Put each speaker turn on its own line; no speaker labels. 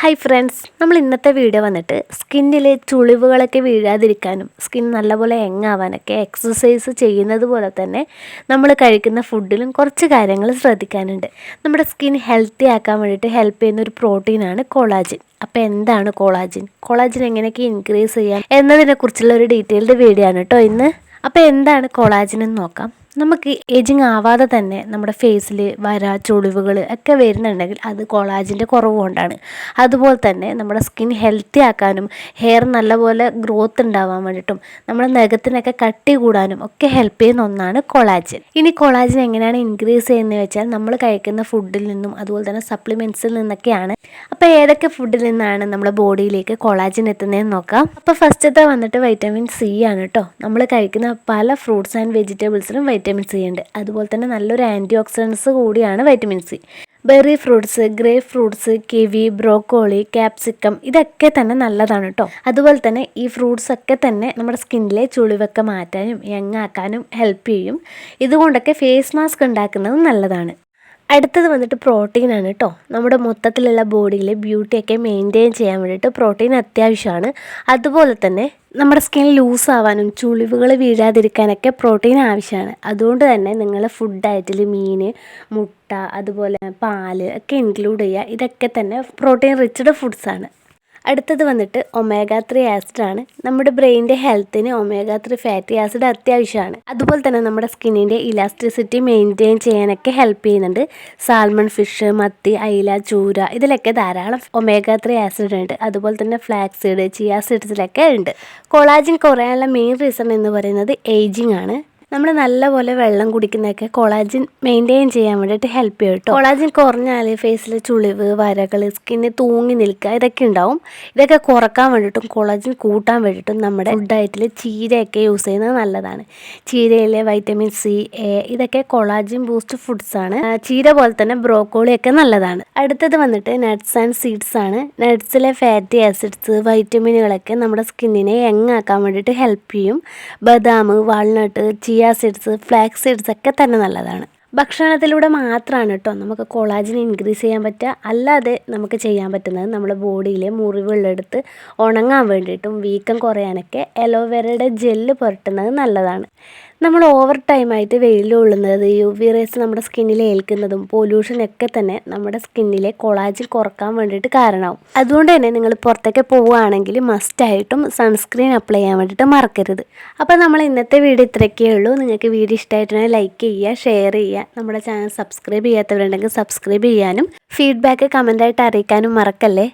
Hi friends നമ്മൾ ഇന്നത്തെ video വന്നിട്ട് സ്കിന്നിൽ ചുളിവുകളൊക്കെ വീഴാതിരിക്കാനും സ്കിൻ നല്ലപോലെ എങ്ങാവാനൊക്കെ എക്സസൈസ് ചെയ്യുന്നത് പോലെ തന്നെ നമ്മൾ കഴിക്കുന്ന ഫുഡിലും കുറച്ച് കാര്യങ്ങൾ ശ്രദ്ധിക്കാനുണ്ട്. നമ്മുടെ സ്കിൻ ഹെൽത്തി ആക്കാൻ വേണ്ടിയിട്ട് ഹെൽപ്പ് ചെയ്യുന്ന ഒരു പ്രോട്ടീനാണ് കൊളാജിൻ അപ്പോൾ എന്താണ് കൊളാജിൻ കൊളാജിൻ എങ്ങനെയൊക്കെ ഇൻക്രീസ് ചെയ്യാം എന്നതിനെക്കുറിച്ചുള്ള ഒരു ഡീറ്റെയിൽഡ് വീഡിയോ ആണ് കേട്ടോ ഇന്ന്. അപ്പോൾ എന്താണ് കൊളാജിൻ എന്ന് നോക്കാം. നമുക്ക് ഏജിങ് ആവാതെ തന്നെ നമ്മുടെ ഫേസിൽ വര ചുളിവുകൾ ഒക്കെ വരുന്നുണ്ടെങ്കിൽ അത് കൊളാജിന്റെ കുറവ് കൊണ്ടാണ് അതുപോലെ തന്നെ നമ്മുടെ സ്കിൻ ഹെൽത്തി ആക്കാനും ഹെയർ നല്ലപോലെ ഗ്രോത്ത് ഉണ്ടാവാൻ വേണ്ടിയിട്ടും നമ്മുടെ നഖത്തിനൊക്കെ കട്ടി കൂടാനും ഒക്കെ ഹെൽപ്പ് ചെയ്യുന്ന ഒന്നാണ് കൊളാജിൻ ഇനി കൊളാജിൻ എങ്ങനെയാണ് ഇൻക്രീസ് ചെയ്യുന്നത് വെച്ചാൽ നമ്മൾ കഴിക്കുന്ന ഫുഡിൽ നിന്നും അതുപോലെ തന്നെ സപ്ലിമെന്റ്സിൽ നിന്നൊക്കെയാണ്. അപ്പോൾ ഏതൊക്കെ ഫുഡിൽ നിന്നാണ് നമ്മുടെ ബോഡിയിലേക്ക് കൊളാജിൻ എത്തുന്നതെന്ന് നോക്കാം. അപ്പോൾ ഫസ്റ്റത്തെ വന്നിട്ട് വൈറ്റമിൻ സി ആണ് കേട്ടോ നമ്മൾ കഴിക്കുന്ന പല ഫ്രൂട്ട്സ് ആൻഡ് വെജിറ്റബിൾസിലും വൈറ്റമിൻ സി ഉണ്ട്. അതുപോലെ തന്നെ നല്ലൊരു ആന്റി ഓക്സിഡൻസ് കൂടിയാണ് vitamin C berry fruits grape fruits kiwi broccoli capsicum ഇതൊക്കെ തന്നെ നല്ലതാണ് കേട്ടോ അതുപോലെ തന്നെ ഈ ഫ്രൂട്ട്സ് ഒക്കെ തന്നെ നമ്മുടെ സ്കിന്നിലെ ചുളിവൊക്കെ മാറ്റാനും യങ്ങാക്കാനും ഹെൽപ്പ് ചെയ്യും. ഇതുകൊണ്ടൊക്കെ ഫേസ് മാസ്ക് ഉണ്ടാക്കുന്നത് നല്ലതാണ്. അടുത്തത് വന്നിട്ട് പ്രോട്ടീൻ ആണ് കേട്ടോ നമ്മുടെ മൊത്തത്തിലുള്ള ബോഡിയിലെ ബ്യൂട്ടിയൊക്കെ മെയിന്റെയിൻ ചെയ്യാൻ വേണ്ടിയിട്ട് പ്രോട്ടീൻ അത്യാവശ്യമാണ്. അതുപോലെ തന്നെ നമ്മുടെ സ്കിൻ ലൂസ് ആവാനും ചുളിവുകൾ വീഴാതിരിക്കാനൊക്കെ പ്രോട്ടീൻ ആവശ്യമാണ്. അതുകൊണ്ട് തന്നെ നിങ്ങൾ ഫുഡ് ഡയറ്റിൽ മീൻ മുട്ട അതുപോലെ പാൽ ഒക്കെ ഇൻക്ലൂഡ് ചെയ്യുക. ഇതൊക്കെ തന്നെ പ്രോട്ടീൻ റിച്ച്ഡ് ഫുഡ്സാണ് അടുത്തത് വന്നിട്ട് ഒമേഗ ത്രീ ആസിഡ് ആണ്. നമ്മുടെ ബ്രെയിനിന്റെ ഹെൽത്തിന് ഒമേഗ ത്രീ ഫാറ്റി ആസിഡ് അത്യാവശ്യമാണ്. അതുപോലെ തന്നെ നമ്മുടെ സ്കിന്നിന്റെ ഇലാസ്ട്രിസിറ്റി മെയിന്റെയിൻ ചെയ്യാനൊക്കെ ഹെൽപ്പ് ചെയ്യുന്നുണ്ട്. സാൽമൺ ഫിഷ് മത്തി അയില ചൂര ഇതിലൊക്കെ ധാരാളം ഒമേഗ ത്രീ ആസിഡ് ഉണ്ട്. അതുപോലെ തന്നെ ഫ്ലാക്സീഡ് ചിയാ സീഡ്സിലൊക്കെ ഉണ്ട്. കൊളാജിൻ കുറയാനുള്ള മെയിൻ റീസൺ എന്ന് പറയുന്നത് ഏജിങ് ആണ്. നമ്മൾ നല്ലപോലെ വെള്ളം കുടിക്കുന്നതൊക്കെ കൊളാജിൻ മെയിന്റെയിൻ ചെയ്യാൻ വേണ്ടിയിട്ട് ഹെൽപ്പ് ചെയ്യും കേട്ടോ കൊളാജിൻ കുറഞ്ഞാൽ ഫേസിൽ ചുളിവ് വരകൾ സ്കിന്ന് തൂങ്ങി നിൽക്കുക ഇതൊക്കെ ഉണ്ടാവും. ഇതൊക്കെ കുറയ്ക്കാൻ വേണ്ടിയിട്ടും കൊളാജിൻ കൂട്ടാൻ വേണ്ടിയിട്ടും നമ്മുടെ ഫുഡ് ഡയറ്റിൽ ചീരയൊക്കെ യൂസ് ചെയ്യുന്നത് നല്ലതാണ്. ചീരയിലെ വൈറ്റമിൻ സി എ ഇതൊക്കെ കൊളാജിൻ ബൂസ്റ്റ് ഫുഡ്സ് ആണ്. ചീര പോലെ തന്നെ ബ്രോക്കോളിയൊക്കെ നല്ലതാണ്. അടുത്തത് വന്നിട്ട് നട്ട്സ് ആൻഡ് സീഡ്സ് ആണ്. നട്ട്സിലെ ഫാറ്റി ആസിഡ്സ് വൈറ്റമിനുകളൊക്കെ നമ്മുടെ സ്കിന്നിനെ യങ്ങാക്കാൻ വേണ്ടിയിട്ട് ഹെൽപ്പ് ചെയ്യും. ബദാം walnut chia seeds flax seeds ഒക്കെ തന്നെ നല്ലതാണ്. ഭക്ഷണത്തിലൂടെ മാത്രമാണ് കേട്ടോ നമുക്ക് കൊളാജിൻ ഇൻക്രീസ് ചെയ്യാൻ പറ്റുക അല്ലാതെ നമുക്ക് ചെയ്യാൻ പറ്റുന്നത് നമ്മുടെ ബോഡിയിലെ മുറിവുകളെടുത്ത് ഉണങ്ങാൻ വേണ്ടിയിട്ടും വീക്കം കുറയാനൊക്കെ അലോവേരയുടെ ജെല്ല് പുരട്ടുന്നത് നല്ലതാണ്. നമ്മൾ ഓവർ ടൈമായിട്ട് വെയിൽ കൊള്ളുന്നത് യു വി റേസ് നമ്മുടെ സ്കിന്നിൽ ഏൽക്കുന്നതും പൊല്യൂഷനൊക്കെ തന്നെ നമ്മുടെ സ്കിന്നിലെ കൊളാജിൽ കുറയ്ക്കാൻ വേണ്ടിയിട്ട് കാരണമാവും. അതുകൊണ്ട് തന്നെ നിങ്ങൾ പുറത്തേക്ക് പോവുകയാണെങ്കിൽ മസ്റ്റായിട്ടും സൺസ്ക്രീൻ അപ്ലൈ ചെയ്യാൻ വേണ്ടിയിട്ട് മറക്കരുത്. അപ്പോൾ നമ്മൾ ഇന്നത്തെ വീഡിയോ ഇത്രയൊക്കെയേ ഉള്ളൂ. നിങ്ങൾക്ക് വീഡിയോ ഇഷ്ടമായിട്ടുണ്ടെങ്കിൽ ലൈക്ക് ചെയ്യുക ഷെയർ ചെയ്യുക. നമ്മുടെ ചാനൽ സബ്സ്ക്രൈബ് ചെയ്യാത്തവരുണ്ടെങ്കിൽ സബ്സ്ക്രൈബ് ചെയ്യാനും ഫീഡ്ബാക്ക് കമന്റായിട്ട് അറിയിക്കാനും മറക്കല്ലേ?